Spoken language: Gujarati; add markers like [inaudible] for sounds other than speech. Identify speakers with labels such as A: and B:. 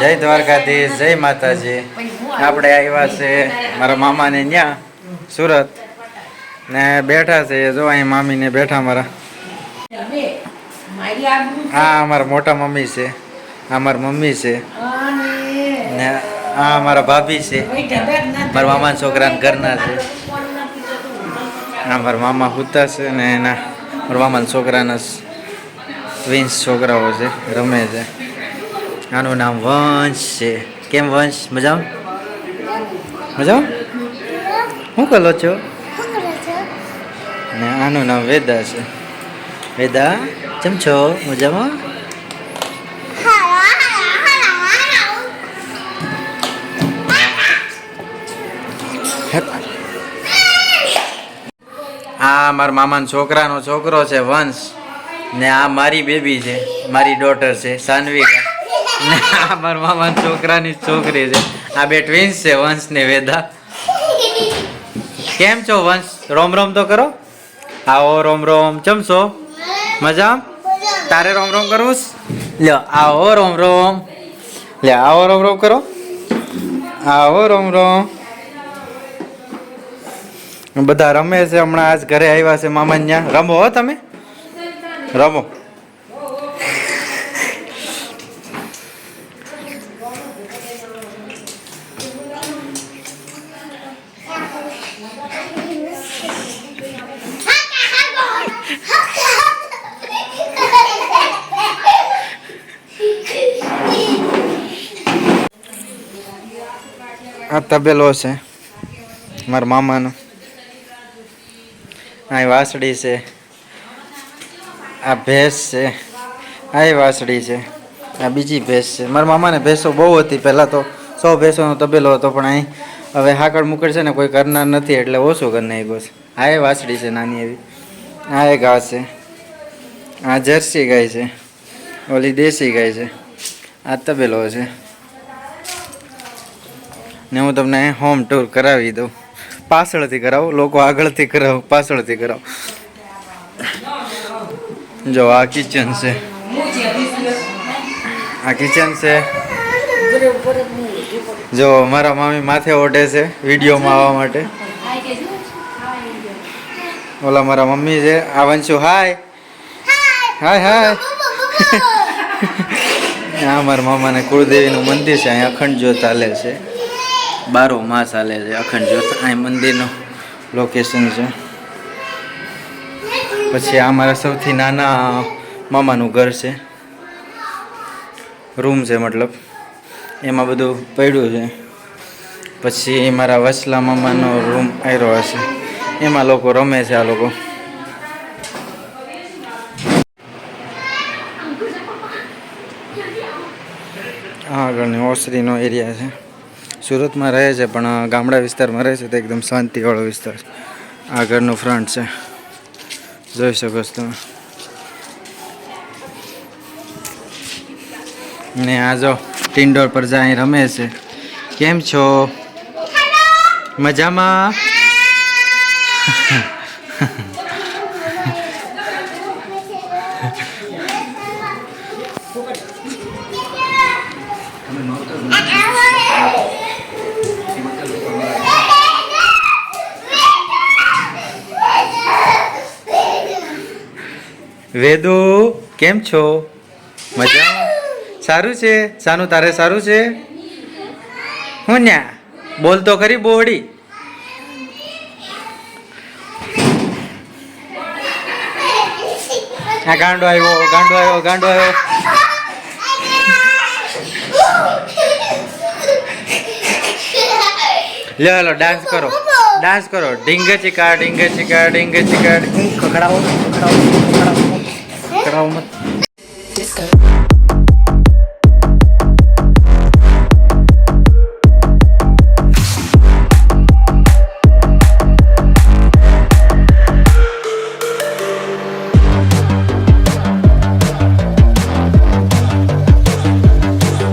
A: જય દ્વારકાધીશ, જય માતાજી. આપણે આવ્યા છે મારા મામાને ત્યાં સુરત. ને બેઠા છે, જો અહીં મામીને બેઠા મારા. હા, અમારા મોટા મમ્મી છે. આ મારા મમ્મી છે. ને આ અમારા ભાભી છે. મારા મામાના છોકરાના ઘરના છે. આ મારા મામા હુતા છે ને એના, મારા મામાના છોકરાના ટ્વિન્સ છોકરાઓ છે, રમે છે. આનું નામ વંશ છે. કેમ વંશ? મજા મજા શું કરો છો? ને આનું નામ વેદા છે. વેદા કેમ છો? મજામાં? આ મારા મામાના છોકરાનો છોકરો છે વંશ. ને આ મારી બેબી છે. મારી ડોટર છે સાનવિકા ને, મારા મામા છોકરાની છોકરી છે. આ બે ટ્વિન્સ છે, વંશ ને વેદા. કેમ છો વંશ? રોમ રોમ તો કરો? આવો રોમ રોમ ચમશો મજા તારે રોમ રોમ કરવું લ્યો, આવો રોમ રોમ લે આવો રોમ રોમ કરો. આવો રોમ રોમ બધા રમે છે, હમણાં આજ ઘરે આવ્યા છે મામા ત્યાં. રમો હો તમે. રમો. આ તબેલો છે. મારા મામાનો. આ વાસડી છે. આ ભેંસ છે. આ વાસડી છે. આ બીજી ભેંસ છે. મારા મામાને ભેંસો બહુ હતી. પહેલાં તો સો ભેંસોનો તબેલો હતો, પણ અહીં હવે હાકડ મુકડ છે ને કોઈ કરનાર નથી, એટલે ઓછું કરી નાખ્યું છે. આ એ વાસળી છે નાની એવી. આ એ ઘાસ છે. આ જર્સી ગાય છે. ઓલી દેશી ગાય છે. આ તબેલો છે. ને હું તમને હોમ ટૂર કરાવી દઉં. પાછળથી કરાવું. લોકો આગળથી કરાવું. પાછળથી કરાવું. જો, આ કિચન છે. આ કિચન છે. જો, મારા મામી માથે ઓઢે છે વિડીયોમાં આવવા માટે. ઓલા મારા મમ્મી છે. આ વંશુ હાય હાય હાય આ મારા મામાને કુળદેવીનું મંદિર છે. અહીં અખંડ જ્યોત ચાલે છે. બારો માસ ચાલે છે અખંડ જ્યોત. આ મંદિરનું લોકેશન છે. પછી આ મારા સૌથી નાના મામાનું ઘર છે. રૂમ છે મતલબ. એમાં બધું પડ્યું છે. પછી મારા વસલા મામાનો રૂમ આવ્યો હશે. એમાં લોકો રમે છે આ લોકો. આગળની ઓસરીનો એરિયા છે. સુરતમાં રહે છે પણ ગામડા વિસ્તારમાં રહે છે તો એકદમ શાંતિવાળો વિસ્તાર છે. આગળનું ફ્રન્ટ છે. જોઈ શકો છો તમે. ને આ જો ટિન્ડોર પર જાય રમે છે. કેમ છો? મજામાં? [laughs] [laughs] વેદુ કેમ છો? મજા સારું છે? સાનું તારે સારું છે? હું ન્યા? બોલ તો ખરી બોડી આ ગાંડો આવ્યો ગાંડો આવ્યો ગાંડો આવ્યો. લે લો ડાન્સ કરો. ડાન્સ કરો. ઢીંગે ચીકા ઢીંગે ચીકા ઢીંગે ચીકા ખખડાવો ખખડાવો salamat. Disco.